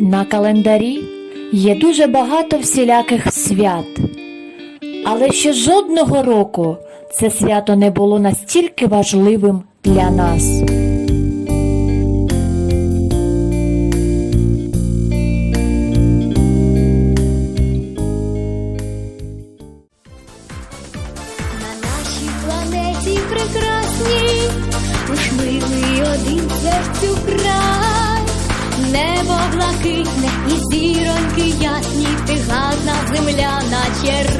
На календарі є дуже багато всіляких свят, але ще жодного року це свято не було настільки важливим для нас. Прекрасній, уж милий один серцю край, небо блакитне і зіроньки ясні, ти гадна земля, наче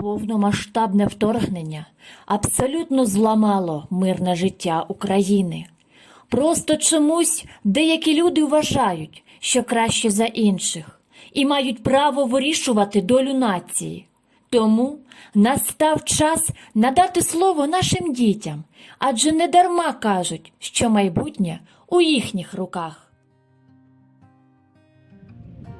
Повномасштабне вторгнення абсолютно зламало мирне життя України. Просто чомусь деякі люди вважають, що краще за інших, і мають право вирішувати долю нації. Тому настав час надати слово нашим дітям, адже не дарма кажуть, що майбутнє у їхніх руках.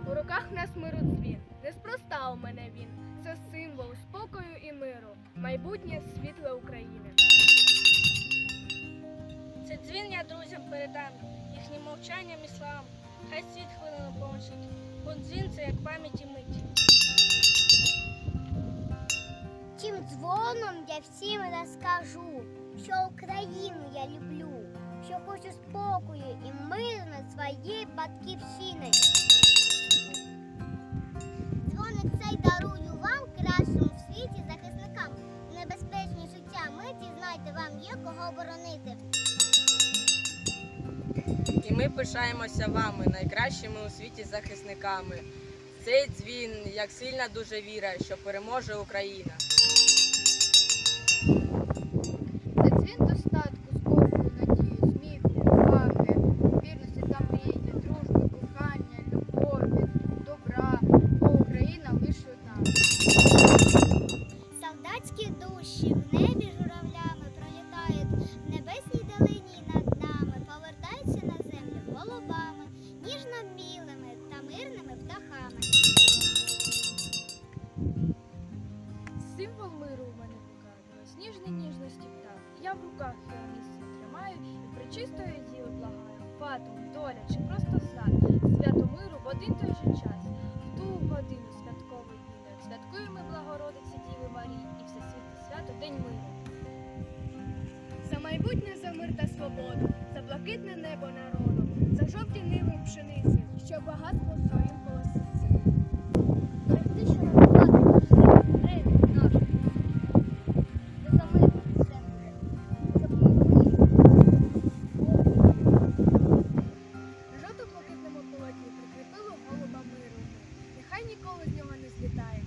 У руках нас миродзвін. Неспроста у мене він. Це символ спокою і миру. Майбутнє світле України. Це дзвін я друзям передам, їхнім мовчанням і словам. Хай світ хвилину помочить, бо дзвін це як пам'ять і мить. Тим дзвоном я всім розкажу, що Україну я люблю, що хочу спокою і миру на своїй батьківщини. Дзвоник цей дарую вам, кращому в світі захисникам. Небезпечні життя миті, знайте, вам є кого боронити. І ми пишаємося вами, найкращими у світі захисниками. Цей дзвін, як сильна дуже віра, що переможе Україна. Сніжний ніжності птах. Я в руках його місце тримаю і причистої діви благаю. Фатум, доля чи просто сад, свято миру в один той же час. В ту годину святковий вінок. Святкуємо Благородиці Діви Марії і всесвітнє свято День миру. За майбутнє за мир та свободу, за блакитне небо народу, за жовті ниви пшениці, що багатство ніколи з нього не злітає,